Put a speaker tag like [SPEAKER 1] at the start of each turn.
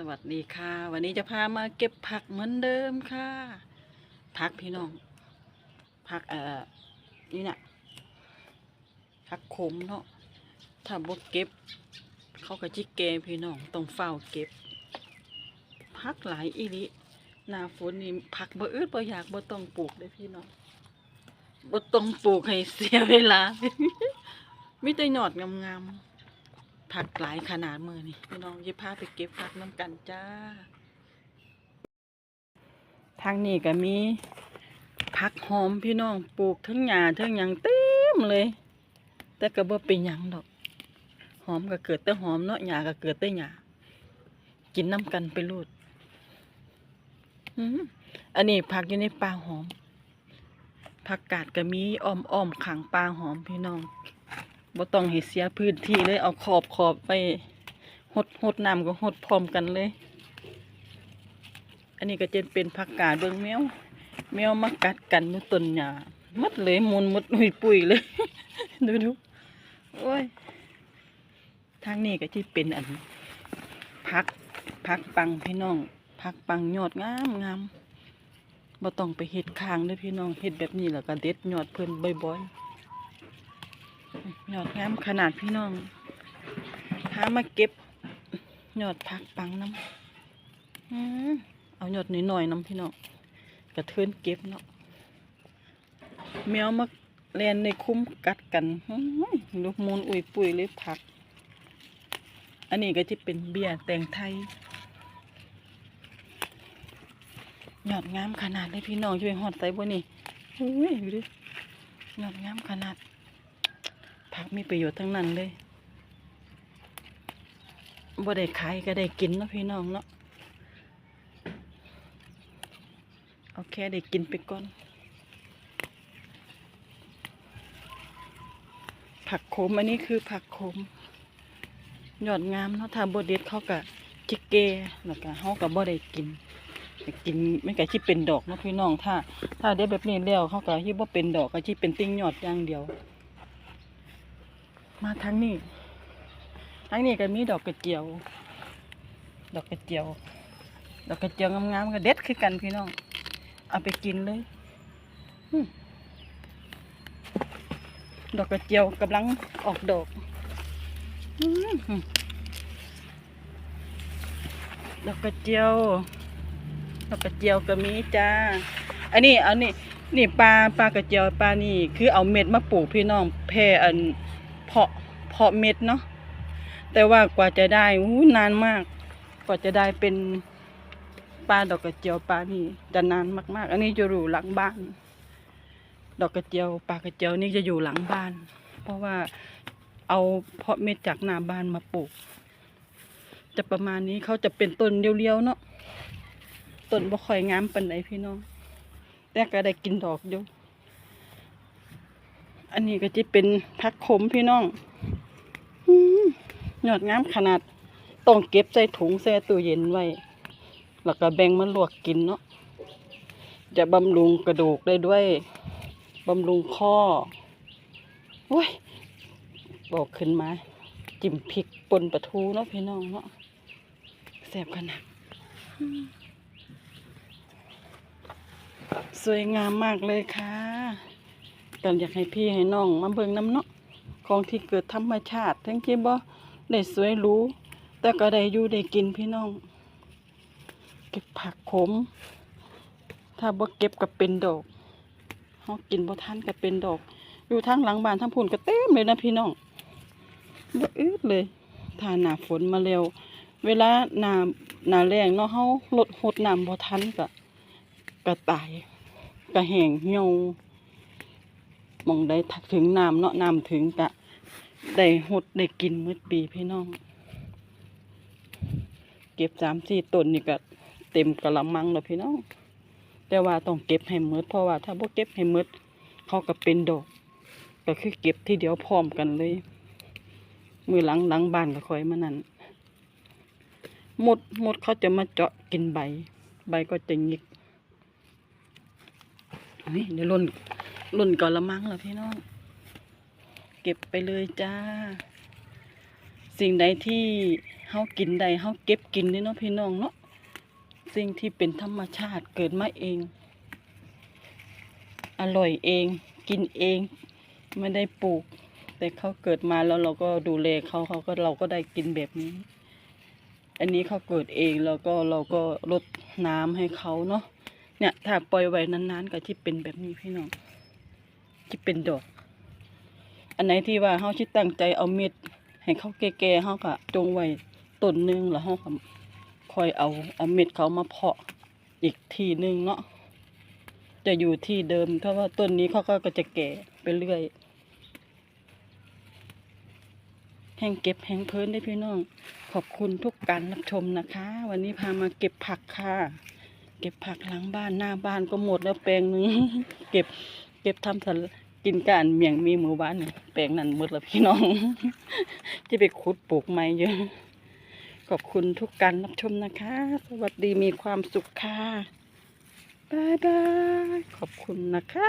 [SPEAKER 1] สวัสดีค่ะ วันนี้จะพามาเก็บผักเหมือนเดิมค่ะ ผักพี่น้อง ผักเอ่อนี่น่ะผักขมเนาะถ้าบ่เก็บ เขาก็จิเกพี่น้องต้องเฝ้าเก็บผักหลายอีริหน้าฝนนี่ผักบ่อืดบ่อยากบ่ต้องปลูกเลยพี่น้องบ่ต้องปลูกให้เสียเวลามีแต่หยอดงามๆ ผักหลายขนาดมือนี่พี่น้องยิพาไปเก็บผักน้ำกันจ้า ทางนี้ก็มีผักหอมพี่น้องปลูกทั้งหญ้าทั้งหยังเต็มเลย แต่ก็บ่เป็นหยังดอก หอมก็เกิดแต่หอมเนาะหญ้าก็เกิดแต่หญ้ากินน้ำกันไปรูดอันนี้ผักอยู่ในป่าหอมผักกาดก็มีอ้อมอ้อมๆขังป่าหอมพี่น้อง บ่ต้องให้เสียพื้นที่เลย เอาขอบขอบไปหดหดน้ำก็หดพร้อมกันเลย อันนี้ก็จะเป็นผักกาดเบิ่งแมว แมวมากัดกันอยู่ต้นหญ้ามัดเลยมุนมุดหุยปุยเลย ดูดูโอ้ย ทางนี้ก็ที่เป็นอันพักพักปังพี่น้องพักปังยอดงามงามบ่ต้องไปเฮ็ดคางด้อพี่น้องเฮ็ดแบบนี้แล้วก็เด็ดยอดเพิ่นบ่อยๆ หยอดงามขนาดพี่น้องหามาเก็บหยอดผักปังน้ำเอาหยอดหน่อยๆน้ำพี่น้องกระเทือนเก็บเนาะแมวมาแลนในคุ้มกัดกันลูกมูลอุ่ยปุยเลยผัก อันนี้ก็จะเป็นเบียร์แตงไทยหยอดงามขนาดเลยพี่น้องช่วยหอดใส่บ่นี่อุ้ยดูดิยอดงามขนาด ผักมีประโยชน์ทั้งนั้นเลยบ่ได้ขายก็ได้กินเนาะพี่น้องเนาะเอาแค่ได้กินไปก่อน ผักโขมอันนี้คือผักโขมยอดงามเนาะถ้าบ่เด็ดเขาก็จิเกแล้วก็เฮาก็บ่ได้กินกินไม่ก็สิเป็นดอกเนาะพี่น้องถ้า ถ้าได้แบบนี้แล้วเขาก็สิบ่เป็นดอกก็สิเป็นติ่งยอดอย่างเดียว มาทางนี้ทางนี้ก็มีดอกกระเจียว ดอกกระเจียว ดอกกระเจียวงามๆก็เด็ดคือกันพี่น้อง เอาไปกินเลยดอกกระเจียวกำลังออกดอกดอกกระเจียว ดอกกระเจียวก็มีจ้า อันนี้อันนี้นี่ปลาปลากระเจียวปลานี่ คือเอาเม็ดมาปลูกพี่น้องแพร่อัน เพาะเพาะเม็ดเนาะแต่ว่ากว่าจะได้อู้นานมาก กว่าจะได้เป็นปลาดอกกระเจียวปลานี่จะนานมากๆ อันนี้จะอยู่หลังบ้าน ดอกกระเจียวปลากระเจียวนี่จะอยู่หลังบ้าน เพราะว่าเอาเพาะเม็ดจากหน้าบ้านมาปลูก จะประมาณนี้เขาจะเป็นต้นเรียวๆเนาะต้นบ่ค่อยงามปานใดพี่น้องแต่ก็ได้กินดอกอยู่ อันนี้ก็จะเป็นผักขมพี่น้องอื้อยอดงามขนาดต้องเก็บใส่ถุงแช่ตู้เย็นไว้ แล้วก็แบ่งมันลวกกินเนาะ จะบำรุงกระดูกได้ด้วย บำรุงข้อโอ้ยบอกขึ้นมา จิ้มพริกปนปลาทูเนาะพี่น้องเนาะแซ่บขนาดสวยงามมากเลยค่ะ กันอยากให้พี่ให้น้องมาเบิ่งน้ำเนาะของที่เกิดธรรมชาติ ทั้งที่บ่ได้สวยรู้ แต่ก็ได้อยู่ได้กินพี่น้อง เก็บผักขม ถ้าบ่เก็บก็เป็นดอกเฮากินบ่ทันก็เป็นดอก อยู่ทางหลังบ้านทั้งพุ่นก็เต็มเลยนะพี่น้องบ่อึดเลยถ้าหน้าฝนมาเร็ว เวลาหน้าหน้าแล้งเนาะเฮาลดหดน้ำบ่ทันก็ก็ตายก็แห้งเหี่ยว มองได้ทักถึงน้ำเนาะน้ำถึงกะได้หดได้กินมื้อปีพี่น้อง เก็บสามสี่ต้นนี่ก็เต็มกะละมังแล้วพี่น้อง แต่ว่าต้องเก็บให้หมดเพราะว่าถ้าบ่เก็บให้หมดเขาก็เป็นดอก ก็คือเก็บทีเดียวพร้อมกันเลย มือหลังหลังบ้านก็คอยมานั่นหมดหมดเขาจะมาเจาะกินใบ ใบก็จะหงิกนี่เดี๋ยวล่น รุ่นก่อนละมั้งเหรอพี่น้อง เก็บไปเลยจ้า สิ่งใดที่เฮากินได้เฮาเก็บกินนี่เนาะพี่น้องเนาะสิ่งที่เป็นธรรมชาติเกิดมาเอง อร่อยเอง กินเองไม่ได้ปลูก แต่เขาเกิดมาแล้วเราก็ดูแลเขาเขาก็เราก็ได้กินแบบนี้ อันนี้เขาเกิดเองแล้วก็เราก็รดน้ำให้เขาเนาะเนี่ยถ้าปล่อยไว้นานๆก็ที่เป็นแบบนี้พี่น้อง ที่เป็นดอก อันไหนที่ว่าเขาชิดตั้งใจเอาเม็ดให้เขาแก่ๆเขาก็จงไว้ต้นหนึงแล้วเขาก็คอยเอาเอาเม็ดเขามาเพาะอีกทีหนึงเนาะจะอยู่ที่เดิมเพราะว่าต้นนี้เขาก็จะแก่ไปเรื่อย แห้งเก็บแห้งเพลินได้พี่น้อง ขอบคุณทุกการรับชมนะคะ วันนี้พามาเก็บผักค่ะ เก็บผักหลังบ้านหน้าบ้านก็หมดแล้วแปลงหนึง เก็บ ก็บทำทันกินการเมียงมีหมู่บ้านนี่แปลงนั้นหมดแล้วพี่น้องจะไปขุดปลูกใหม่เยอะขอบคุณทุกการรับชมนะคะ สวัสดีมีความสุขค่ะบายบายขอบคุณนะคะ